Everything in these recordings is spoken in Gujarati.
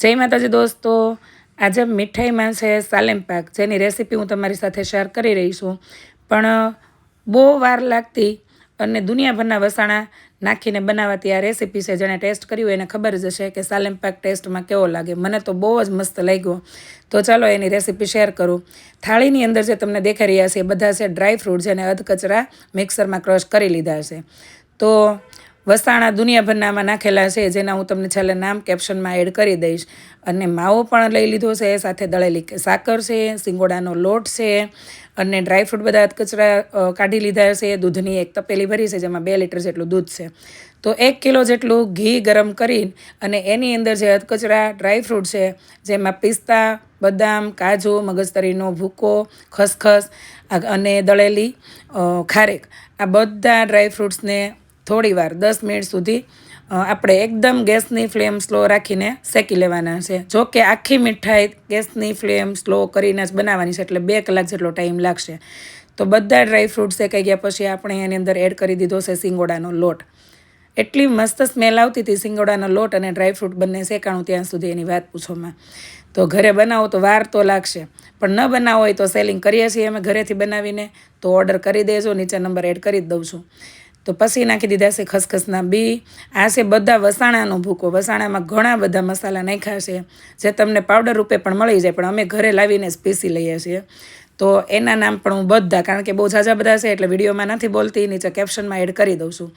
જય માતાજી દોસ્તો. આજે મીઠાઈમાં છે, સાલેમ પાક. જેની રેસીપી હું તમારી સાથે શેર કરી રહી છું. પણ, બહુ વાર લાગતી અને દુનિયાભરના વસાણા નાખીને બનાવાતી આ રેસીપી છે, જેણે ટેસ્ટ કર્યું એને ખબર જ હશે કે સાલેમ પાક ટેસ્ટમાં કેવો લાગે. મને તો બહુ જ મસ્ત લાગ્યો. તો ચાલો એની રેસીપી શેર કરું. થાળીની અંદર જે તમને દેખાઈ રહ્યા છે એ બધા છે ડ્રાય ફ્રૂટ જેને અધકચરા મિક્સરમાં ક્રશ કરી લીધા છે. તો વસાણા દુનિયાભરનામાં નાખેલા છે, જેના હું તમને છેલ્લે નામ કેપ્શનમાં એડ કરી દઈશ. અને માવો પણ લઈ લીધો છે, સાથે દળેલી સાકર છે, સિંગોડાનો લોટ છે, અને ડ્રાયફ્રૂટ બધા કચરા કાઢી લીધા છે. દૂધની એક તપેલી ભરી છે, જેમાં બે લીટર જેટલું દૂધ છે. તો એક કિલો જેટલું ઘી ગરમ કરી અને એની અંદર જે અધકચરા ડ્રાયફ્રૂટ છે, જેમાં પિસ્તા, બદામ, કાજુ, મગજતરીનો ભૂકો, ખસખસ અને દળેલી ખારેક. આ બધા ડ્રાયફ્રૂટ્સને થોડી વાર, દસ મિનિટ સુધી આપણે એકદમ ગેસની ફ્લેમ સ્લો રાખીને શેકી લેવાના છે. જો કે આખી મીઠાઈ ગેસની ફ્લેમ સ્લો કરીને જ બનાવવાની છે, એટલે બે કલાક જેટલો ટાઈમ લાગશે. તો બધા ડ્રાય ફ્રૂટ શેકાઈ ગયા પછી આપણે એની અંદર એડ કરી દીધો છે સિંગોડાનો લોટ. એટલી મસ્ત સ્મેલ આવતી હતી સિંગોડાનો લોટ અને ડ્રાયફ્રૂટ બંને શેકાણું ત્યાં સુધી એની વાત પૂછોમાં. તો ઘરે બનાવો તો વાર તો લાગશે, પણ ન બનાવો હોય તો સેલિંગ કરીએ છીએ અમે ઘરેથી બનાવીને, તો ઓર્ડર કરી દેજો, નીચે નંબર એડ કરી દઉં છું. તો પછી નાખી દીધા છે ખસખસના બી. આ છે બધા વસાણાનો ભૂકો. વસાણામાં ઘણા બધા મસાલા નાખ્યા છે, જે તમને પાવડર રૂપે પણ મળી જાય, પણ અમે ઘરે લાવીને જ પીસી લઈએ છીએ. તો એના નામ પણ હું બધા, કારણ કે બહુ ઝાઝા બધા છે, એટલે વિડીયોમાં નથી બોલતી, નીચે કેપ્શનમાં એડ કરી દઉં છું.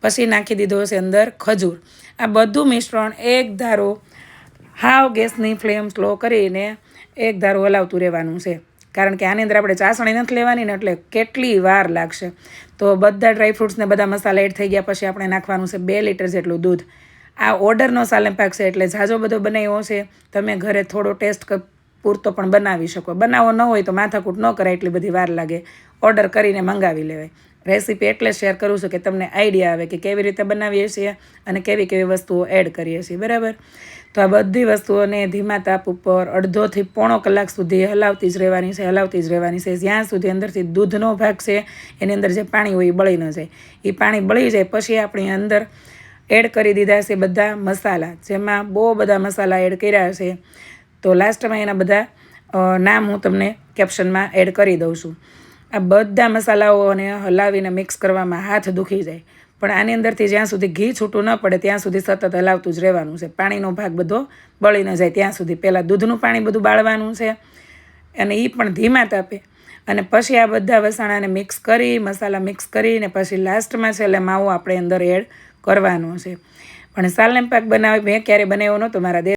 પછી નાખી દીધો છે અંદર ખજૂર. આ બધું મિશ્રણ એક ધારો, હાવ ગેસની ફ્લેમ સ્લો કરીને એક ધારો હલાવતું રહેવાનું છે. કારણ કે આની અંદર આપણે ચાસણી નથી લેવાની ને એટલે કેટલી વાર લાગશે. તો બધા ડ્રાયફ્રૂટ્સને બધા મસાલા એડ થઈ ગયા પછી આપણે નાખવાનું છે બે લીટર જેટલું દૂધ. આ ઓર્ડરનો સાલેમ પાક છે એટલે ઝાઝો બધો બનાવ્યો છે. તમે ઘરે થોડો ટેસ્ટ પૂરતો પણ બનાવી શકો. બનાવો ન હોય તો માથાકૂટ ન કરાય, એટલી બધી વાર લાગે. ઓર્ડર કરીને મંગાવી લેવાય. રેસીપી એટલે શેર કરું છું કે તમને આઈડિયા આવે કે કેવી રીતે બનાવીએ છીએ અને કેવી કેવી વસ્તુઓ એડ કરીએ છીએ. બરાબર? તો આ બધી વસ્તુઓને ધીમા તાપ ઉપર અડધોથી પોણો કલાક સુધી હલાવતી જ રહેવાની છે, હલાવતી જ રહેવાની છે. જ્યાં સુધી અંદરથી દૂધનો ભાગ છે એની અંદર જે પાણી હોય એ બળી ન જાય. એ પાણી બળી જાય પછી આપણી અંદર એડ કરી દીધા છે બધા મસાલા. જેમાં બહુ બધા મસાલા એડ કર્યા છે. તો લાસ્ટમાં એના બધા નામ હું તમને કેપ્શનમાં એડ કરી દઉં છું. આ બધા મસાલાઓને હલાવીને મિક્સ કરવામાં હાથ દુખી જાય. પણ આની અંદરથી જ્યાં સુધી ઘી છૂટું ન પડે, ત્યાં સુધી સતત હલાવતું જ રહેવાનું છે. પાણીનો ભાગ બધો બળી ન જાય ત્યાં સુધી. પહેલાં દૂધનું પાણી બધું બાળવાનું છે અને એ પણ ધીમા તાપે. અને પછી આ બધા વસાણાને મિક્સ કરી, મસાલા મિક્સ કરીને પછી લાસ્ટમાં છેલ્લે માવો આપણે અંદર એડ કરવાનો છે. પણ સાલેમ પાક બનાવી, મેં ક્યારે બનાવ્યો નહોતો મારા